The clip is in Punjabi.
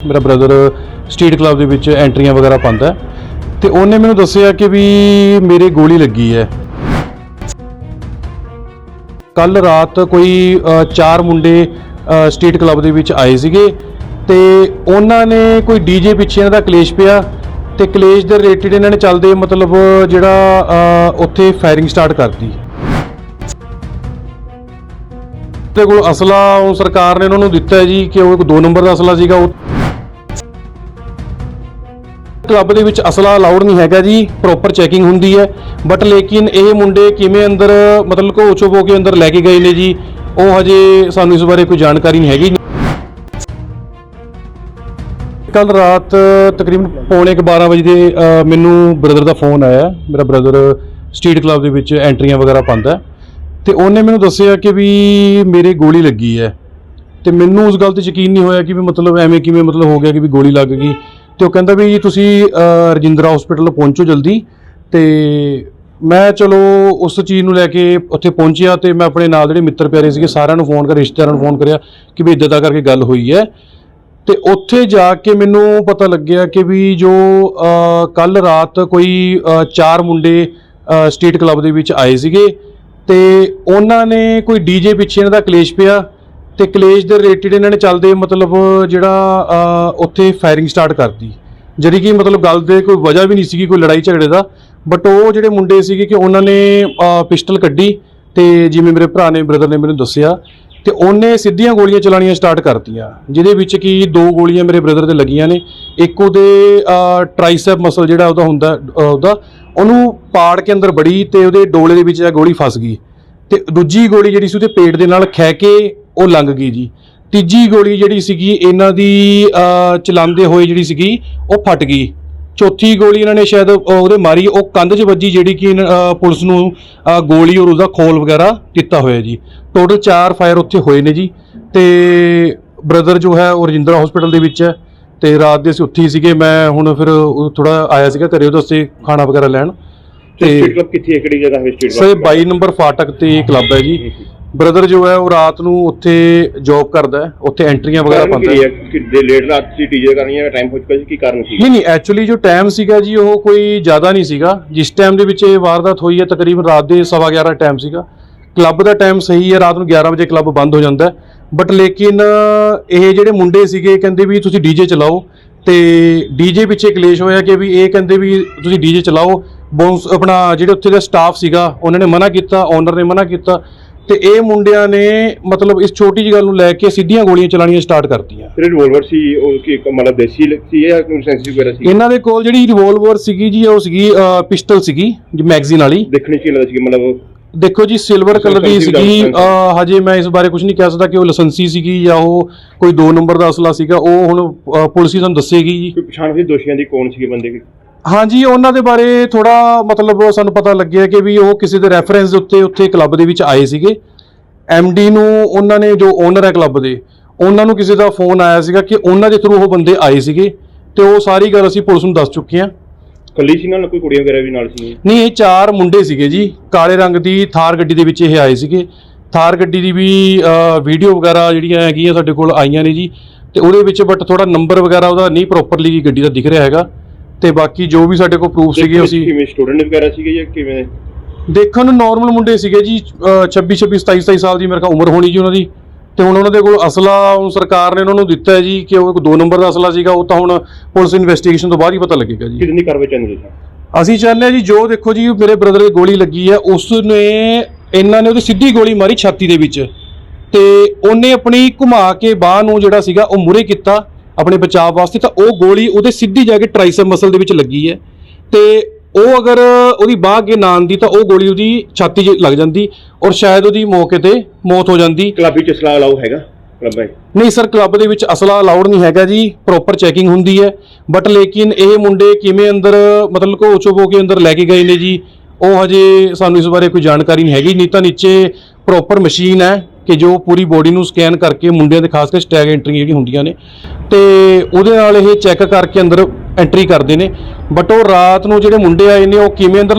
ਮੇਰਾ ਬ੍ਰਦਰ ਸਟਰੀਟ ਕਲੱਬ ਦੇ ਵਿੱਚ ਐਂਟਰੀਆਂ ਵਗੈਰਾ ਪਾਉਂਦਾ ਹੈ ਤੇ ਉਹਨੇ ਮੈਨੂੰ ਦੱਸਿਆ ਕਿ ਵੀ ਮੇਰੇ ਗੋਲੀ ਲੱਗੀ ਹੈ। ਕੱਲ ਰਾਤ ਕੋਈ ਅ, ਚਾਰ ਮੁੰਡੇ ਅ, ਸਟਰੀਟ ਕਲੱਬ ਦੇ ਵਿੱਚ ਆਏ ਸੀਗੇ ਤੇ ਉਹਨਾਂ ਨੇ ਕੋਈ ਡੀਜੇ ਪਿੱਛੇ ਇਹਨਾਂ ਦਾ ਕਲੇਸ਼ ਪਿਆ ਤੇ ਕਲੇਸ਼ ਦੇ ਰਿਲੇਟਡ ਇਹਨਾਂ ਨੇ ਚੱਲਦੇ ਮਤਲਬ ਜਿਹੜਾ ਉੱਥੇ ਫਾਇਰਿੰਗ ਸਟਾਰਟ ਕਰਤੀ। ਤੇ ਕੋਲ ਅਸਲਾ ਉਹ ਸਰਕਾਰ ਨੇ ਉਹਨਾਂ ਨੂੰ ਦਿੱਤਾ ਜੀ ਕਿ ਉਹ ਦੋ ਨੰਬਰ ਦਾ ਅਸਲਾ ਸੀਗਾ ਉਹ ਕਲੱਬ ਦੇ ਵਿੱਚ ਅਸਲਾ ਅਲਾਉਡ ਨਹੀਂ ਹੈਗਾ ਜੀ ਪ੍ਰੋਪਰ ਚੈਕਿੰਗ ਹੁੰਦੀ ਹੈ। ਬਟ ਲੇਕਿਨ ਇਹ ਮੁੰਡੇ ਕਿਵੇਂ ਅੰਦਰ, ਮਤਲਬ ਕੋ ਉਚੋ ਕੇ ਅੰਦਰ ਲੈ ਕੇ ਗਏ ਨੇ ਜੀ, ਉਹ ਹਜੇ ਸਾਨੂੰ ਇਸ ਬਾਰੇ ਕੋਈ ਜਾਣਕਾਰੀ ਨਹੀਂ ਹੈਗੀ। ਕੱਲ ਰਾਤ ਤਕਰੀਬਨ ਪੌਣੇ ਕੁ 12 ਵਜੇ ਦੇ ਮੈਨੂੰ ਬ੍ਰਦਰ ਦਾ ਫੋਨ ਆਇਆ। ਮੇਰਾ ਬ੍ਰਦਰ ਸਟਰੀਟ ਕਲੱਬ ਦੇ ਵਿੱਚ ਐਂਟਰੀਆਂ ਵਗੈਰਾ ਪਾਉਂਦਾ ਹੈ। ਤੇ ਉਹਨੇ ਮੈਨੂੰ ਦੱਸਿਆ ਕਿ ਵੀ ਮੇਰੇ ਗੋਲੀ ਲੱਗੀ ਹੈ। ਤੇ ਮੈਨੂੰ ਉਸ ਗੱਲ ਤੇ ਯਕੀਨ ਨਹੀਂ ਹੋਇਆ ਕਿ ਵੀ ਮਤਲਬ ਐਵੇਂ ਕਿਵੇਂ ਮਤਲਬ ਹੋ ਗਿਆ ਕਿ ਵੀ ਗੋਲੀ ਲੱਗ ਗਈ। ਤੇ ਉਹ ਕਹਿੰਦਾ ਵੀ ਜੀ ਤੁਸੀਂ ਅ, ਰਜਿੰਦਰਾ ਹਸਪੀਟਲ ਪਹੁੰਚੋ ਜਲਦੀ ਤੇ ਮੈਂ ਚਲੋ ਉਸ ਚੀਜ਼ ਨੂੰ ਲੈ ਕੇ ਉੱਥੇ ਪਹੁੰਚਿਆ ਤੇ ਮੈਂ ਆਪਣੇ ਨਾਲ ਜਿਹੜੇ ਮਿੱਤਰ ਪਿਆਰੇ ਸੀਗੇ ਸਾਰਿਆਂ ਨੂੰ ਫੋਨ ਕਰ ਰਿਸ਼ਤੇਦਾਰਾਂ ਨੂੰ ਫੋਨ ਕਰਿਆ ਕਿ ਵੀ ਇਦਾਂ ਦਾ ਕਰਕੇ ਗੱਲ ਹੋਈ ਹੈ। ਤੇ ਉੱਥੇ ਜਾ ਕੇ ਮੈਨੂੰ ਪਤਾ ਲੱਗਿਆ ਕਿ ਵੀ ਜੋ ਕੱਲ ਰਾਤ ਕੋਈ ਅ, ਚਾਰ ਮੁੰਡੇ ਸਟੇਟ ਕਲੱਬ ਦੇ ਵਿੱਚ ਆਏ ਸੀਗੇ ਤੇ ਉਹਨਾਂ ਨੇ ਕੋਈ ਡੀਜੇ ਪਿੱਛੇ ਇਹਨਾਂ ਦਾ ਕਲੇਸ਼ ਪਿਆ। ਤੇ ਕਲੇਸ਼ ਦੇ ਰਿਲੇਟਡ ਇਹਨਾਂ ਨੇ ਚੱਲਦੇ ਮਤਲਬ ਜਿਹੜਾ ਉੱਥੇ ਫਾਇਰਿੰਗ ਸਟਾਰਟ ਕਰਤੀ। ਜਿਹੜੀ ਕਿ ਮਤਲਬ ਗੱਲ ਦੇ ਕੋਈ ਵਜ੍ਹਾ ਵੀ ਨਹੀਂ ਸੀਗੀ, ਕੋਈ ਲੜਾਈ ਝਗੜੇ ਦਾ। ਬਟ ਉਹ ਜਿਹੜੇ ਮੁੰਡੇ ਸੀਗੇ ਕਿ ਉਹਨਾਂ ਨੇ ਪਿਸਟਲ ਕੱਢੀ ਤੇ ਜਿਵੇਂ ਮੇਰੇ ਭਰਾ ਨੇ ਬ੍ਰਦਰ ਨੇ ਮੈਨੂੰ ਦੱਸਿਆ, ਤੇ ਉਹਨੇ ਸਿੱਧੀਆਂ ਗੋਲੀਆਂ ਚਲਾਣੀਆਂ ਸਟਾਰਟ ਕਰਤੀਆਂ, ਜਿਹਦੇ ਵਿੱਚ ਕਿ ਦੋ ਗੋਲੀਆਂ ਮੇਰੇ ਬ੍ਰਦਰ ਦੇ ਲੱਗੀਆਂ ਨੇ। ਇੱਕ ਉਹਦੇ ਟ੍ਰਾਈਸੈਪ ਮਸਲ ਜਿਹੜਾ ਉਹਦਾ ਹੁੰਦਾ ਉਹਦਾ, ਉਹਨੂੰ ਪਾੜ ਕੇ ਅੰਦਰ ਬੜੀ ਤੇ ਉਹਦੇ ਡੋਲੇ ਦੇ ਵਿੱਚ ਇਹ ਗੋਲੀ ਫਸ ਗਈ। ਤੇ ਦੂਜੀ ਗੋਲੀ ਜਿਹੜੀ ਸੀ ਉਹਦੇ ਪੇਟ ਦੇ ਨਾਲ ਖਹਿ ਕੇ ਉਹ ਲੰਘ ਗਈ ਜੀ। ਤੀਜੀ ਗੋਲੀ ਜਿਹੜੀ ਸੀਗੀ ਇਹਨਾਂ ਦੀ ਚਲਾਉਂਦੇ ਹੋਏ ਜਿਹੜੀ ਸੀਗੀ ਉਹ ਫਟ ਗਈ। ਚੌਥੀ ਗੋਲੀ ਇਹਨਾਂ ਨੇ ਸ਼ਾਇਦ ਉਹਦੇ ਮਾਰੀ ਉਹ ਕੰਧ 'ਚ ਵੱਜੀ ਜਿਹੜੀ ਕਿ ਪੁਲਿਸ ਨੂੰ ਗੋਲੀ ਔਰ ਉਹਦਾ ਖੋਲ ਵਗੈਰਾ ਦਿੱਤਾ ਹੋਇਆ ਜੀ। ਟੋਟਲ 4 ਫਾਇਰ ਉੱਥੇ ਹੋਏ ਨੇ ਜੀ। ਤੇ ਬ੍ਰਦਰ ਜੋ ਹੈ ਉਹ ਰਜਿੰਦਰਾ ਹਸਪੀਟਲ ਦੇ ਵਿੱਚ ਹੈ। ਤੇ ਰਾਤ ਦੇ ਅਸੀਂ ਉੱਥੇ ਹੀ ਸੀਗੇ। ਮੈਂ ਹੁਣ ਫਿਰ ਥੋੜਾ ਆਇਆ ਸੀਗਾ ਘਰੇ ਉਹਦੇ ਵਾਸਤੇ ਖਾਣਾ ਵਗੈਰਾ ਲੈਣ। ਤੇ ਕਲੱਬ ਕਿੱਥੇ ਹੈ? ਕਿਹੜੀ ਜਗ੍ਹਾ ਹੈ ਸਟਰੀਟ ਸਰ 22 ਨੰਬਰ ਫਾਟਕ ਤੇ ਕਲੱਬ ਹੈ ਜੀ। ਬ੍ਰਦਰ ਜੋ ਹੈ ਉਹ ਰਾਤ ਨੂੰ ਉੱਥੇ ਜੌਬ ਕਰਦਾ ਹੈ ਉੱਥੇ ਐਂਟਰੀਆਂ ਵਗੈਰਾ ਪਾਉਂਦਾ ਹੈ। ਕਿ ਦੇ ਲੇਟ ਰਾਤ ਸੀ ਡੀਜੇ ਕਰਨੀ ਹੈ ਟਾਈਮ ਹੋ ਚੁੱਕਾ ਸੀ ਕੀ ਕਾਰਨ ਸੀ? ਨਹੀਂ ਨਹੀਂ ਐਕਚੁਅਲੀ ਜੋ ਟਾਈਮ ਸੀਗਾ ਜੀ ਉਹ ਕੋਈ ਜ਼ਿਆਦਾ ਨਹੀਂ ਸੀਗਾ। ਜਿਸ ਟਾਈਮ ਦੇ ਵਿੱਚ ਇਹ ਵਾਰਦਾਤ ਹੋਈ ਹੈ ਤਕਰੀਬਨ ਰਾਤ ਦੇ 11:30 ਟਾਈਮ ਸੀਗਾ। ਕਲੱਬ ਦਾ ਟਾਈਮ ਸਹੀ ਹੈ ਰਾਤ ਨੂੰ 11 ਵਜੇ ਕਲੱਬ ਬੰਦ ਹੋ ਜਾਂਦਾ ਬਟ ਲੇਕਿਨ ਇਹ ਜਿਹੜੇ ਮੁੰਡੇ ਸੀਗੇ ਕਹਿੰਦੇ ਵੀ ਤੁਸੀਂ ਡੀਜੇ ਚਲਾਓ। ਤੇ ਡੀਜੇ ਪਿੱਛੇ ਕਲੇਸ਼ ਹੋਇਆ ਕਿ ਵੀ ਇਹ ਕਹਿੰਦੇ ਵੀ ਤੁਸੀਂ ਡੀਜੇ ਚਲਾਓ। ਬੌਂਸ ਆਪਣਾ ਜਿਹੜੇ ਉੱਥੇ ਦਾ ਸਟਾਫ ਸੀਗਾ ਉਹਨਾਂ ਨੇ ਮਨਾ ਕੀਤਾ ਓਨਰ ਨੇ ਮਨਾ ਕੀਤਾ। ਤੇ ਇਹ ਮੁੰਡਿਆਂ ਨੇ ਮਤਲਬ ਇਸ ਛੋਟੀ ਜਿਹੀ ਗੱਲ ਨੂੰ ਲੈ ਕੇ ਸਿੱਧੀਆਂ ਗੋਲੀਆਂ ਚਲਾਣੀਆਂ ਸਟਾਰਟ ਕਰਤੀਆਂ। ਫਿਰ ਰਿਵੋਲਵਰ ਸੀ ਉਹ ਕੀ ਮਤਲਬ ਦੇਸੀ ਸੀ ਜਾਂ ਕੋਈ ਸੈਂਸਿਟਿਵ ਵਗੈਰਾ ਸੀ? ਇਹਨਾਂ ਦੇ ਕੋਲ ਜਿਹੜੀ ਰਿਵੋਲਵਰ ਸੀਗੀ ਜੀ ਉਹ ਸੀਗੀ ਪਿਸਟਲ ਸੀਗੀ ਜੀ ਮੈਗਜ਼ੀਨ ਵਾਲੀ। ਦੇਖਣੀ ਕੀ ਲੱਗਦਾ ਸੀ ਮਤਲਬ ਦੇਖੋ ਜੀ ਸਿਲਵਰ ਕਲਰ ਦੀ ਸੀਗੀ ਹਜੇ ਮੈਂ ਇਸ ਬਾਰੇ ਕੁਝ ਨਹੀਂ ਕਹਿ ਸਕਦਾ ਕਿ ਉਹ ਲਾਇਸੈਂਸੀ ਸੀਗੀ ਜਾਂ ਉਹ ਕੋਈ 2 ਨੰਬਰ ਦਾ ਅਸਲਾ ਸੀਗਾ। ਉਹ ਹੁਣ ਪੁਲਿਸ ਹੀ ਸਾਨੂੰ ਦੱਸੇਗੀ ਜੀ। ਪਛਾਣ ਹੋਈ ਦੋਸ਼ੀਆਂ ਦੀ ਕੌਣ ਸੀਗੇ ਬੰਦੇ? ਕੀ ਹਾਂਜੀ ਉਹਨਾਂ ਦੇ ਬਾਰੇ ਥੋੜਾ ਮਤਲਬ ਸਾਨੂੰ ਪਤਾ ਲੱਗਿਆ ਕਿ ਵੀ ਉਹ ਕਿਸੇ ਦੇ ਰੈਫਰੈਂਸ ਦੇ ਉੱਤੇ ਉੱਥੇ ਕਲੱਬ ਦੇ ਵਿੱਚ ਆਏ ਸੀਗੇ। ਡੀ ਨੂੰ ਉਹਨਾਂ ਨੇ ਜੋ ਓਨਰ ਹੈ ਕਲੱਬ ਦੇ ਉਹਨਾਂ ਨੂੰ ਕਿਸੇ ਦਾ ਫੋਨ ਆਇਆ ਸੀਗਾ ਕਿ ਉਹਨਾਂ ਦੇ ਥਰੂ ਉਹ ਬੰਦੇ ਆਏ ਸੀਗੇ ਤੇ ਉਹ ਸਾਰੀ ਗੱਲ ਅਸੀਂ ਪੁਲਿਸ ਨੂੰ ਦੱਸ ਚੁੱਕੇ ਹਾਂ। ਕੱਲੀ ਸੀ ਨਾਲ ਕੋਈ ਕੁੜੀਆਂ ਵਗੈਰਾ ਵੀ ਨਾਲ ਸੀ? ਨਹੀਂ ਇਹ ਚਾਰ ਮੁੰਡੇ ਸੀਗੇ ਜੀ। ਕਾਲੇ ਰੰਗ ਦੀ ਥਾਰ ਗੱਡੀ ਦੇ ਵਿੱਚ ਇਹ ਆਏ ਸੀਗੇ। ਥਾਰ ਗੱਡੀ ਦੀ ਵੀ ਵੀਡੀਓ ਵਗੈਰਾ ਜਿਹੜੀਆਂ ਹੈਗੀਆਂ ਸਾਡੇ ਕੋਲ ਆਈਆਂ ਨੇ ਜੀ। ਤੇ ਉਹਦੇ ਵਿੱਚ ਬਟ ਥੋੜਾ ਨੰਬਰ ਵਗੈਰਾ ਉਹਦਾ ਨਹੀਂ ਪ੍ਰੋਪਰਲੀ ਗੱਡੀ ਦਾ ਦਿਖ ਰਿਹਾ ਹੈਗਾ। ਤੇ ਬਾਕੀ ਜੋ ਵੀ ਸਾਡੇ ਕੋਲ ਪ੍ਰੂਫ ਸੀਗੇ ਅਸੀਂ ਕਿਵੇਂ ਸਟੂਡੈਂਟ ਵਗੈਰਾ ਸੀਗੇ ਜਾਂ ਕਿਵੇਂ? ਦੇਖਣ ਨੂੰ ਨਾਰਮਲ ਮੁੰਡੇ ਸੀਗੇ ਜੀ ਅਹ 26 26 27 27 ਸਾਲ ਦੀ ਮੇਰੇ ਖਿਆਲ ਉਮਰ ਹੋਣੀ ਜੀ ਉਹਨਾਂ ਦੀ। ਤੇ ਹੁਣ ਉਹਨਾਂ ਦੇ ਕੋਲ ਅਸਲਾ ਹੁਣ ਸਰਕਾਰ ਨੇ ਉਹਨਾਂ ਨੂੰ ਦਿੱਤਾ ਹੈ ਜੀ ਕਿ ਉਹ ਇੱਕ 2 ਨੰਬਰ ਦਾ ਅਸਲਾ ਸੀਗਾ ਉਹ ਤਾਂ ਹੁਣ ਪੁਲਿਸ ਇਨਵੈਸਟੀਗੇਸ਼ਨ ਤੋਂ ਬਾਅਦ ਹੀ ਪਤਾ ਲੱਗੇਗਾ ਜੀ। ਕਿੰਨੀ ਕਾਰਵਾਈ ਚਾਹੁੰਦੇ ਤੁਸੀਂ ਅਸੀਂ ਚਾਹੁੰਦੇ ਹਾਂ ਜੀ ਜੋ ਦੇਖੋ ਜੀ ਮੇਰੇ ਬ੍ਰਦਰ ਦੀ ਗੋਲੀ ਲੱਗੀ ਹੈ ਉਸ ਨੇ ਇਹਨਾਂ ਨੇ ਉਹਦੀ ਸਿੱਧੀ ਗੋਲੀ ਮਾਰੀ ਛਾਤੀ ਦੇ ਵਿੱਚ। ਤੇ ਉਹਨੇ ਆਪਣੀ ਘੁਮਾ ਕੇ ਬਾਹ ਨੂੰ ਜਿਹੜਾ ਸੀਗਾ ਉਹ ਮੁਰੇ ਕੀਤਾ। ਆਪਣੇ ਬਚਾਅ ਵਾਸਤੇ ਤਾਂ ਉਹ ਗੋਲੀ ਉਹਦੇ ਸਿੱਧੀ ਜਾ ਕੇ ਟ੍ਰਾਈਸੈਪ ਮਸਲ ਦੇ ਵਿੱਚ ਲੱਗੀ ਹੈ। ਤੇ ਉਹ ਅਗਰ ਉਹਦੀ ਬਾਹ ਅੱਗੇ ਨਾ ਆਉਂਦੀ ਤਾਂ ਉਹ ਗੋਲੀ ਉਹਦੀ ਛਾਤੀ 'ਚ ਲੱਗ ਜਾਂਦੀ ਔਰ ਸ਼ਾਇਦ ਉਹਦੀ ਮੌਕੇ ਤੇ ਮੌਤ ਹੋ ਜਾਂਦੀ। ਕਲੱਬੀ ਚ ਅਸਲਾ ਅਲਾਉ ਹੈਗਾ? ਕਲੱਬਾਂ? ਨਹੀਂ ਸਰ ਕਲੱਬ ਦੇ ਵਿੱਚ ਅਸਲਾ ਅਲਾਉਡ ਨਹੀਂ ਹੈਗਾ ਜੀ ਪ੍ਰੋਪਰ ਚੈਕਿੰਗ ਹੁੰਦੀ ਹੈ। ਬਟ ਲੇਕਿਨ ਇਹ ਮੁੰਡੇ ਕਿਵੇਂ ਅੰਦਰ ਮਤਲਬ ਕੋ ਉਚੋ ਕੇ ਅੰਦਰ ਲੈ ਕੇ ਗਏ ਨੇ ਜੀ ਉਹ ਹਜੇ ਸਾਨੂੰ ਇਸ ਬਾਰੇ ਕੋਈ ਜਾਣਕਾਰੀ ਨਹੀਂ ਹੈਗੀ। ਨਹੀਂ ਤਾਂ ਨੀਚੇ ਪ੍ਰੋਪਰ ਮਸ਼ੀਨ ਹੈ। ਕਿ ਜੋ ਪੂਰੀ ਬੋਡੀ ਨੂੰ ਸਕੈਨ ਕਰਕੇ ਮੁੰਡਿਆਂ ਦੇ ਖਾਸ ਕਰਕੇ ਸਟੈਗ ਐਂਟਰੀ ਜਿਹੜੀ ਹੁੰਦੀਆਂ ਨੇ, ਤੇ ਉਹਦੇ ਨਾਲ ਇਹ ਚੈੱਕ ਕਰਕੇ ਅੰਦਰ ਐਂਟਰੀ ਕਰਦੇ ਨੇ ਬਟ ਉਹ ਰਾਤ ਨੂੰ ਜਿਹੜੇ ਮੁੰਡੇ ਆਏ ਨੇ, ਉਹ ਕਿਵੇਂ ਅੰਦਰ